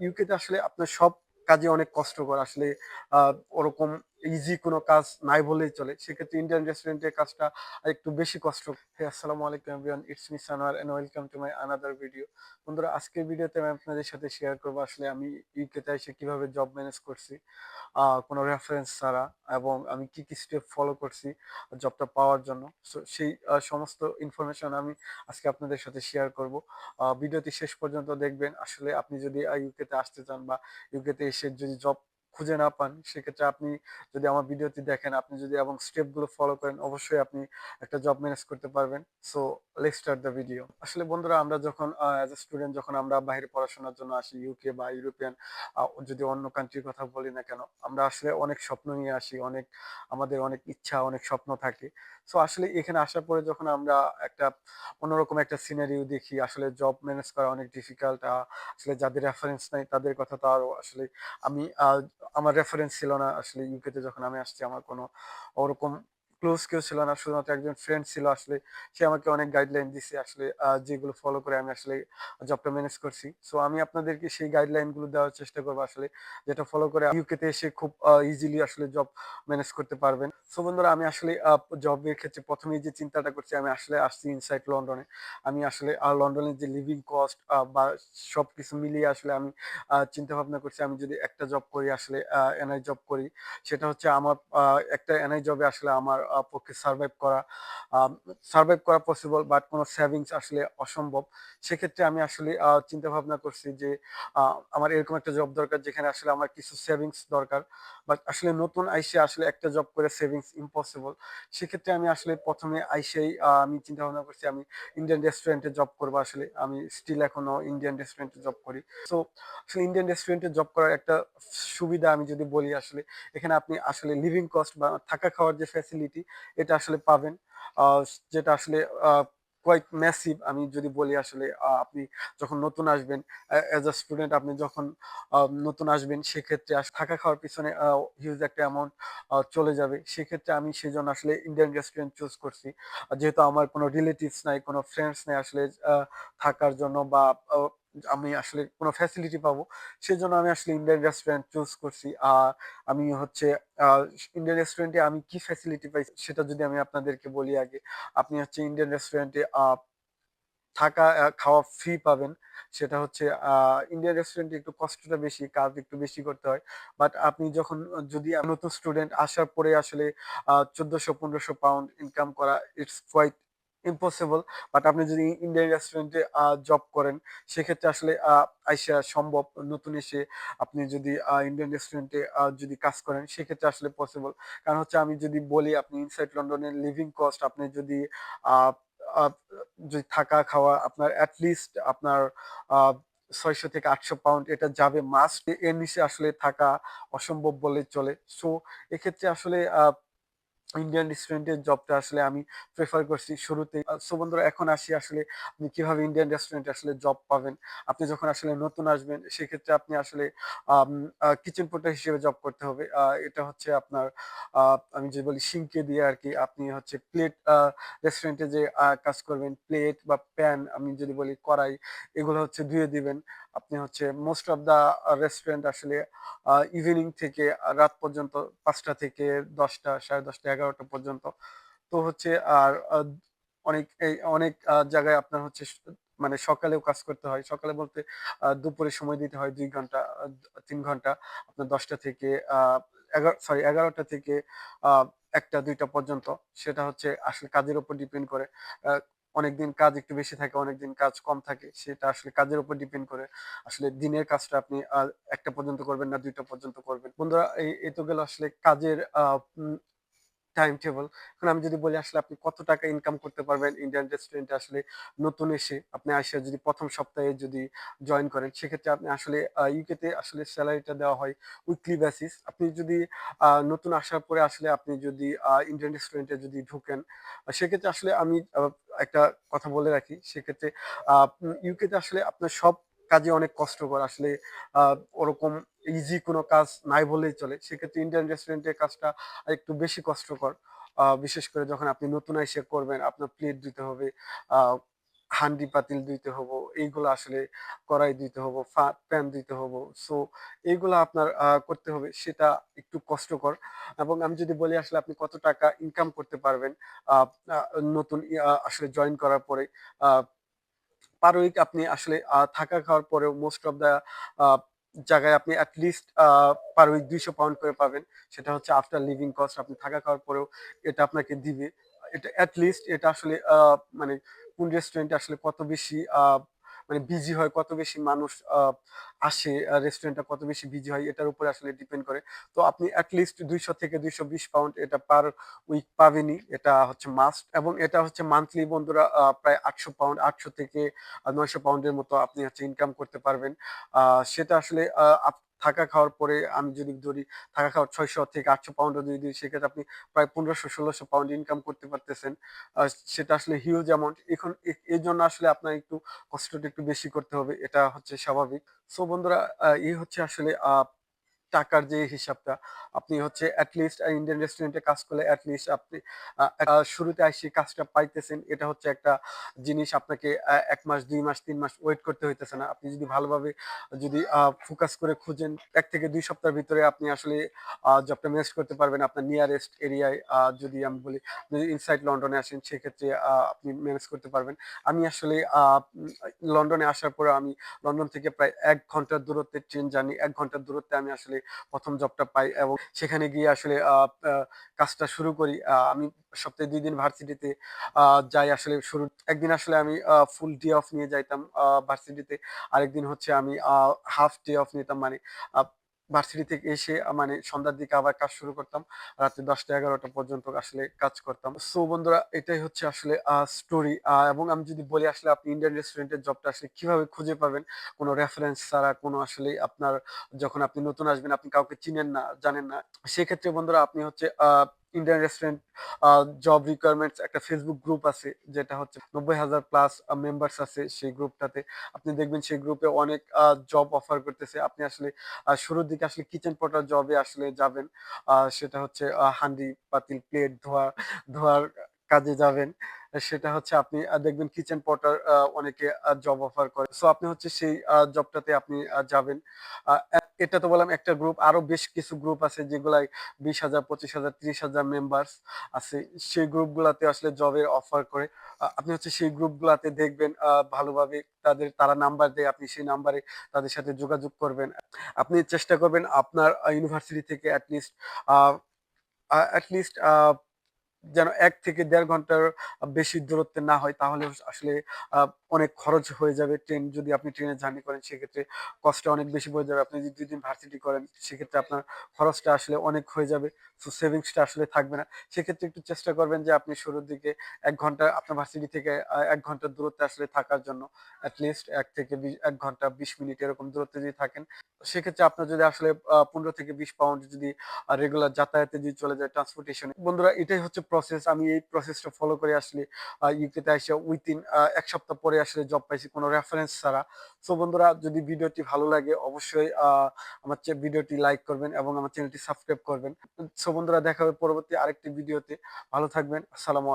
ইউকেতে আসলে আপনার সব কাজে অনেক কষ্টকর। আসলে আহ, ওরকম ইজি কোনো কাজ নাই বলেই চলে। সেক্ষেত্রে ইন্ডিয়ান রেস্টুরেন্টের কাজটা একটু বেশি কষ্ট। হে আসসালামু আলাইকুম everyone it's me Sanowar and welcome to my another video বন্ধুরা, আজকের ভিডিওতে আমি আপনাদের সাথে শেয়ার করব আসলে আমি ইউকেতে এসে কীভাবে জব ম্যানেজ করছি কোনো রেফারেন্স ছাড়া, এবং আমি কি কি স্টেপ ফলো করছি জবটা পাওয়ার জন্য। সো সেই সমস্ত ইনফরমেশন আমি আজকে আপনাদের সাথে শেয়ার করব। ভিডিওটি শেষ পর্যন্ত দেখবেন। আসলে আপনি যদি ইউকেতে আসতে চান বা ইউকেতে এসে যদি জব খুঁজে না পান, সেক্ষেত্রে আপনি যদি আমার ভিডিওটি দেখেন, আপনি যদি এবং স্টেপগুলো ফলো করেন, অবশ্যই আপনি একটা জব ম্যানেজ করতে পারবেন। So let start the video আসলে বন্ধুরা, আমরা যখন অ্যাজ এ স্টুডেন্ট যখন আমরা বাইরে পড়াশোনার জন্য আসি ইউকে বা ইউরোপিয়ান যদি অন্য কান্ট্রির কথা বলি না কেন, আমরা আসলে অনেক স্বপ্ন নিয়ে আসি, অনেক আমাদের অনেক ইচ্ছা, অনেক স্বপ্ন থাকে। সো আসলে এখানে আসার পরে যখন আমরা একটা অন্যরকম একটা সিনারিও দেখি, আসলে জব ম্যানেজ করা অনেক ডিফিকাল্ট আসলে যাদের রেফারেন্স নাই, তাদের কথা তো আরও আসলে আমি আমার রেফারেন্স ছিল না। আসলে ইউকেতে যখন আমি আসছি আমার কোনো ওরকম ক্লোজ কেউ ছিল না, শুধুমাত্র একজন ফ্রেন্ড ছিল আসলে। সে আমাকে অনেক গাইডলাইন দিছে আসলে যেগুলো ফলো করে আমি আসলে জবটা ম্যানেজ করছি। সো আমি আপনাদেরকে সেই গাইডলাইনগুলো দেওয়ার চেষ্টা করব আসলে, যেটা ফলো করে ইউকেতে এসে খুব ইজিলি আসলে জব ম্যানেজ করতে পারবেন। সো বন্ধুরা, আমি আসলে জবের ক্ষেত্রে প্রথমেই যে চিন্তাটা করছি, আমি আসলে আসছি ইনসাইড লন্ডনে আমি আসলে লন্ডনের যে লিভিং কস্ট বা সব কিছু মিলিয়ে আসলে আমি চিন্তা ভাবনা করছি, আমি যদি একটা জব করি আসলে এনআই জব করি, সেটা হচ্ছে আমার একটা এনআই জবে আসলে আমার পক্ষে সার্ভাইভ করা সার্ভাইভ করা পসিবল বাট কোনো সেভিংস আসলে অসম্ভব। সেক্ষেত্রে আমি আসলে চিন্তা ভাবনা করছি যে আমার এরকম একটা জব দরকার যেখানে আসলে আমার কিছু সেভিংস দরকার। বাট আসলে নতুন আইসে আসলে একটা জব করে সেভিংস ইম্পসিবল সেক্ষেত্রে আমি আসলে প্রথমে আইসেই আমি চিন্তা ভাবনা করছি আমি ইন্ডিয়ান রেস্টুরেন্টে জব করব আসলে। আমি স্টিল এখনও ইন্ডিয়ান রেস্টুরেন্টে জব করি। সো আসলে ইন্ডিয়ান রেস্টুরেন্টে জব করার একটা সুবিধা আমি যদি বলি আসলে, এখানে আপনি আসলে লিভিং কস্ট বা থাকা খাওয়ার যে ফ্যাসিলিটি এটা আসলে পাবেন। যেটা আসলে কোয়াইট ম্যাসিভ আমি যদি বলি আসলে আপনি যখন নতুন আসবেন অ্যাজ আ স্টুডেন্ট আপনি যখন নতুন আসবেন, সেক্ষেত্রে থাকা খাওয়ার পিছনে হিউজ একটা অ্যামাউন্ট চলে যাবে। সেক্ষেত্রে আমি সেই জন্য আসলে ইন্ডিয়ান রেস্টুরেন্ট চুজ করছি। যেহেতু আমার কোনো রিলেটিভস নাই, কোনো ফ্রেন্ডস নাই আসলে থাকার জন্য বা আমি আসলে কোনো ফ্যাসিলিটি পাবো। সেই জন্য আমি আসলে ইন্ডিয়ান রেস্টুরেন্ট চুজ করছি। আর আমি হচ্ছে ইন্ডিয়ান রেস্টুরেন্টে আমি কি ফ্যাসিলিটি পাই সেটা যদি আমি আপনাদেরকে বলি আগে। আপনি হচ্ছে ইন্ডিয়ান রেস্টুরেন্টে থাকা খাওয়া ফ্রি পাবেন। সেটা হচ্ছে ইন্ডিয়ান রেস্টুরেন্টে একটু কষ্টটা বেশি, কাজ একটু বেশি করতে হয়। বাট আপনি যখন, যদি নতুন স্টুডেন্ট আসার পরে আসলে চোদ্দশো, পনেরোশো পাউন্ড ইনকাম করা ইটস কোয়াইট ইম্পসিবল বাট আপনি যদি ইন্ডিয়ান রেস্টুরেন্টে জব করেন, সেক্ষেত্রে আসলে আইসা সম্ভব নতুন এসে আপনি যদি ইন্ডিয়ান রেস্টুরেন্টে যদি কাজ করেন, সেক্ষেত্রে আসলে পসিবল কারণ হচ্ছে আমি যদি বলি, আপনি ইনসাইড লন্ডনের লিভিং কস্ট আপনি যদি যদি থাকা খাওয়া, আপনার অ্যাটলিস্ট আপনার ছয়শো থেকে আটশো পাউন্ড এটা যাবে মাস্ট এর নিচে আসলে থাকা অসম্ভব বলে চলে। সো এক্ষেত্রে আসলে ইন্ডিয়ান রেস্টুরেন্টের জবটা আসলে আমি প্রেফার করছি শুরুতে। সো বন্ধুরা, এখন আসি আসলে আপনি কীভাবে ইন্ডিয়ান রেস্টুরেন্টে আসলে জব পাবেন। আপনি যখন আসলে নতুন আসবেন, সেক্ষেত্রে আপনি আসলে কিচেন পোর্টার হিসেবে জব করতে হবে। এটা হচ্ছে আপনার আমি যে বলি সিঙ্কে দিয়ে আর কি আপনি হচ্ছে প্লেট রেস্টুরেন্টে যে কাজ করবেন প্লেট বা প্যান আমি যদি বলি কড়াই, এগুলো হচ্ছে ধুয়ে দিবেন। আপনি হচ্ছে মোস্ট অফ দা রেস্টুরেন্ট আসলে ইভিনিং থেকে রাত পর্যন্ত পাঁচটা থেকে দশটা, সাড়ে দশটা এগারোটা পর্যন্ত। তো হচ্ছে আর অনেক অনেক জায়গায় আপনার হচ্ছে মানে সকালেও কাজ করতে হয়। সকালে বলতে দুপুরে সময় দিতে হয় দুই ঘণ্টা তিন ঘণ্টা। আপনার দশটা থেকে এগারো সরি এগারোটা থেকে একটা, দুইটা পর্যন্ত। সেটা হচ্ছে আসলে কাজের উপর ডিপেন্ড করে। অনেকদিন কাজ একটু বেশি থাকে, অনেকদিন কাজ কম থাকে, সেটা আসলে কাজের উপর ডিপেন্ড করে। আসলে দিনের কাজটা আপনি একটা পর্যন্ত করবেন না, দুইটা পর্যন্ত করবেন। বন্ধুরা, এই তো গেল আসলে কাজের টাইম টেবল এখন আমি যদি বলি আসলে আপনি কত টাকা ইনকাম করতে পারবেন? ইন্ডিয়ান রেস্টুরেন্টে আসলে নতুন এসে আপনি আসে যদি প্রথম সপ্তাহে যদি জয়েন করেন, সেক্ষেত্রে আপনি আসলে ইউকেতে আসলে স্যালারিটা দেওয়া হয় উইকলি বেসিস আপনি যদি নতুন আসার পরে আসলে আপনি যদি ইন্ডিয়ান রেস্টুরেন্টে যদি ঢুকেন, সেক্ষেত্রে আসলে আমি একটা কথা বলে রাখি, সেক্ষেত্রে ইউকেতে আসলে আপনার সব কাজে অনেক কষ্টকর। আসলে ওরকম ইজি কোনো কাজ নাই বললেই চলে। সেক্ষেত্রে ইন্ডিয়ান রেস্টুরেন্টের কাজটা একটু বেশি কষ্টকর। বিশেষ করে যখন আপনি নতুন এসে করবেন, আপনার প্লেট দিতে হবে হান্ডি পাতিল দিতে হব, এইগুলো আসলে কড়াই দিতে হব প্যান দিতে হব। সো এইগুলো আপনার করতে হবে, সেটা একটু কষ্টকর। এবং আমি যদি বলি আসলে আপনি কত টাকা ইনকাম করতে পারবেন নতুন আসলে জয়েন করার পরে পার উইক আপনি আসলে থাকা খাওয়ার পরেও মোস্ট অফ দ্য জায়গায় আপনি অ্যাটলিস্ট পার উইক দুইশো পাউন্ড করে পাবেন। সেটা হচ্ছে আফটার লিভিং কস্ট আপনি থাকা খাওয়ার পরেও এটা আপনাকে দিবে। এটা অ্যাটলিস্ট এটা আসলে মানে কোন রেস্টুরেন্টে আসলে কত বেশি মানে বিজি হয়, কত বেশি মানুষ আসে রেস্টুরেন্টটা কত বেশি বিজি হয়, এটার উপরে আসলে ডিপেন্ড করে। তো আপনি অ্যাটলিস্ট দুইশো থেকে দুইশো বিশ পাউন্ড এটা পার উইক পাবেনই, এটা হচ্ছে মাস্ট এবং এটা হচ্ছে মান্থলি বন্ধুরা প্রায় আটশো পাউন্ড আটশো থেকে নয়শো পাউন্ডের মতো আপনি হচ্ছে ইনকাম করতে পারবেন। সেটা আসলে থাকা খাওয়ার পরে আমি যদি ধরি থাকা খাওয়ার ছয়শো থেকে আটশো পাউন্ড যদি দিই, সেক্ষেত্রে আপনি প্রায় পনেরোশো, ষোলোশো পাউন্ড ইনকাম করতে পারতেছেন। সেটা আসলে হিউজ অ্যামাউন্ট এখন এই জন্য আসলে আপনার একটু কষ্টটা একটু বেশি করতে হবে, এটা হচ্ছে স্বাভাবিক। সো বন্ধুরা এই হচ্ছে আসলে টাকার যে হিসাবটা, আপনি হচ্ছে অ্যাটলিস্ট ইন্ডিয়ান রেস্টুরেন্টে কাজ করলে অ্যাটলিস্ট আপনি শুরুতে আসি কাজটা পাইতেছেন। এটা হচ্ছে একটা জিনিস আপনাকে এক মাস, দুই মাস, তিন মাস ওয়েট করতে হইতেছে না। আপনি যদি ভালোভাবে, যদি ফোকাস করে খুঁজেন, এক থেকে দুই সপ্তাহের ভিতরে আপনি আসলে জবটা ম্যানেজ করতে পারবেন। আপনার নিয়ারেস্ট এরিয়ায় যদি আমি বলি যদি ইনসাইড লন্ডনে আসেন, সেক্ষেত্রে আপনি ম্যানেজ করতে পারবেন। আমি আসলে লন্ডনে আসার পরে আমি লন্ডন থেকে প্রায় এক ঘণ্টার দূরত্বে ট্রেন জানি এক ঘণ্টার দূরত্বে আমি আসলে প্রথম জবটা পাই এবং সেখানে গিয়ে আসলে কাজটা শুরু করি। আমি সপ্তাহে দুই দিন ভার্সিটিতে যাই আসলে শুরু, একদিন আসলে আমি ফুল ডে অফ নিয়ে যাইতাম ভার্সিটিতে। আরেকদিন হচ্ছে আমি হাফ ডে অফ নিতাম মানে ভার্সিটি থেকে এসে মানে সন্ধ্যার দিকে আবার কাজ শুরু করতাম। রাত্রে দশটা এগারোটা পর্যন্ত আসলে কাজ করতাম। সো বন্ধুরা, এটাই হচ্ছে আসলে স্টোরি এবং আমি যদি বলি আসলে আপনি ইন্ডিয়ান রেস্টুরেন্টের জবটা আসলে কীভাবে খুঁজে পাবেন, কোনো রেফারেন্স ছাড়া, কোনো আসলে আপনার, যখন আপনি নতুন আসবেন, আপনি কাউকে চিনেন না, জানেন না। সেক্ষেত্রে বন্ধুরা, আপনি হচ্ছে ইন্ডিয়ান রেস্টুরেন্ট জব রিকোয়ারমেন্টস একটা ফেসবুক গ্রুপ আছে, যেটা হচ্ছে নব্বই হাজার প্লাস মেম্বার্স আছে সেই গ্রুপটাতে আপনি দেখবেন সেই গ্রুপে অনেক জব অফার করতেছে। আপনি আসলে শুরুর দিকে আসলে কিচেন পটার জবে আসলে যাবেন সেটা হচ্ছে হান্ডি, পাতিল প্লেট ধোয়া, ধোয়ার কাজে যাবেন। সেটা হচ্ছে আপনি দেখবেন কিচেন পটার অনেকে জব অফার করে। সো আপনি হচ্ছে সেই জবটাতে আপনি যাবেন। এটা তো বললাম একটা গ্রুপ আরও বেশ কিছু গ্রুপ আছে যেগুলাই বিশ হাজার, পঁচিশ হাজার, ত্রিশ হাজার মেম্বার্স আছে। সেই গ্রুপগুলাতে আসলে জবের অফার করে। আপনি হচ্ছে সেই গ্রুপগুলাতে দেখবেন ভালোভাবে তাদের, তারা নাম্বার দেয়, আপনি সেই নাম্বারে তাদের সাথে যোগাযোগ করবেন। আপনি চেষ্টা করবেন আপনার ইউনিভার্সিটি থেকে অ্যাটলিস্ট অ্যাটলিস্ট যেন এক থেকে দেড় ঘণ্টার বেশি দূরত্বে না হয়, তাহলে আসলে অনেক খরচ হয়ে যাবে ট্রেন। যদি আপনি ট্রেনে জার্নি করেন, সেক্ষেত্রে কষ্টটা অনেক বেশি পড়ে যাবে। আপনি যদি দুই দিন ভার্সিটি করেন, সেক্ষেত্রে আপনার খরচটা আসলে অনেক হয়ে যাবে। সো সেভিংসটা আসলে থাকবে না। সেক্ষেত্রে একটু চেষ্টা করবেন যে, আপনি শুরুর দিকে এক ঘণ্টা আপনার ভার্সিটি থেকে এক ঘণ্টার দূরত্বে আসলে থাকার জন্য অ্যাটলিস্ট এক থেকে এক ঘণ্টা বিশ মিনিট এরকম দূরত্বে যদি থাকেন, সেক্ষেত্রে আপনার যদি আসলে পনেরো থেকে বিশ পাউন্ড যদি রেগুলার যাতায়াতে যদি চলে যায় ট্রান্সপোর্টেশনে বন্ধুরা, এটাই হচ্ছে প্রসেস আমি এই প্রসেসটা ফলো করে আসলে ইউকেতে এসে উইথিন এক সপ্তাহ পরে আসলে জব পাইছি কোনো রেফারেন্স ছাড়া। সো বন্ধুরা, যদি ভিডিওটি ভালো লাগে অবশ্যই আমার ভিডিওটি লাইক করবেন এবং আমার চ্যানেলটি সাবস্ক্রাইব করবেন। সো বন্ধুরা, দেখা হবে পরবর্তী আরেকটি ভিডিওতে। ভালো থাকবেন। আসসালামু